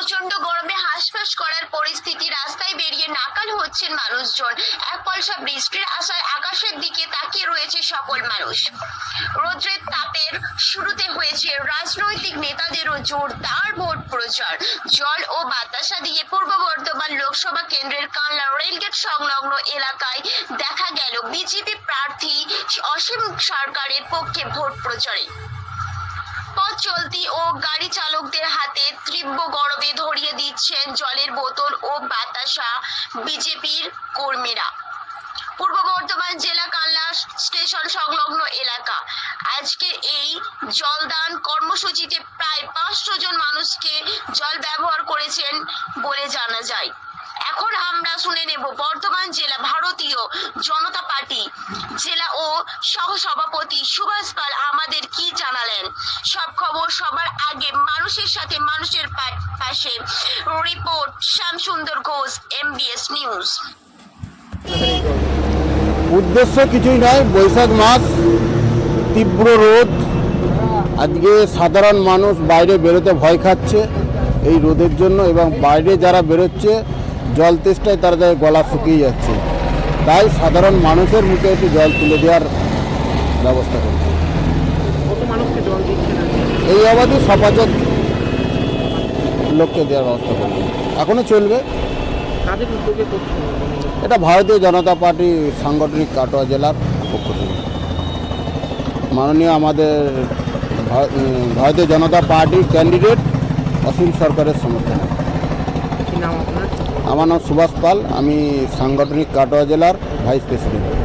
প্রচণ্ড গরমে হাঁসফাঁস করার পরিস্থিতি, রাস্তায় বেরিয়ে নাকাল হচ্ছেন মানুষজন। এক পয়সা বৃষ্টির আশায় আকাশের দিকে তাকিয়ে রয়েছে সকল মানুষ। রৌদ্রের তাপের শুরুতে হয়েছে রাজনৈতিক নেতাদেরও জোরদার ভোট প্রচার। জল ও বাতাসা দিয়ে পূর্ব বর্ধমান লোকসভা কেন্দ্রের কানলা রেলগেট সংলগ্ন এলাকায় দেখা গেল বিজেপি প্রার্থী অসীম সরকারের পক্ষে ভোট প্রচারে। পথ চলতি ও গাড়ি চালকদের হাতে তীব্র গরমে ধরিয়ে দিচ্ছেন জলের বোতল ও বাতাসা বিজেপির কর্মীরা। পূর্ব বর্ধমান জেলা কাল্লা স্টেশন সংলগ্ন এলাকা। আজকে এই জলদান কর্মসূচিতে প্রায় পাঁচশো জন মানুষকে জল ব্যবহার করেছেন বলে জানা যায়। এখন আমরা শুনে নেব বর্ধমান জেলা ভারতীয় জনতা পার্টি জেলা ও সহ সভাপতি সুভাষ পাল আমাদের সবার আগে মানুষের সাথে মানুষের পাশে। Report Shyamsundar Ghosh MBS news উদ্দেশ্য কিছুই নয় বৈশাখ মাস তীব্র রোদ। আজকে সাধারণ মানুষ বাইরে বেরোতে ভয় খাচ্ছে এই রোদের জন্য এবং বাইরে যারা বেরোচ্ছে জল তেষ্টায় তারা তাদের গলা শুকিয়ে যাচ্ছে। তাই সাধারণ মানুষের মুখে একটু জল তুলে দেওয়ার ব্যবস্থা করছে। কত মানুষকে জল দিচ্ছে না? এই অবধি সপাচক লোককে দেওয়ার ব্যবস্থা করছে এখনও চলবে। এটা ভারতীয় জনতা পার্টি সাংগঠনিক কাটোয়া জেলার পক্ষ থেকে। মাননীয় আমাদের ভারতীয় জনতা পার্টির ক্যান্ডিডেট অসীম সরকারের সমর্থনে। আমার নাম সুভাষ পাল আমি সাংগঠনিক কাটোয়া জেলার ভাইস প্রেসিডেন্ট।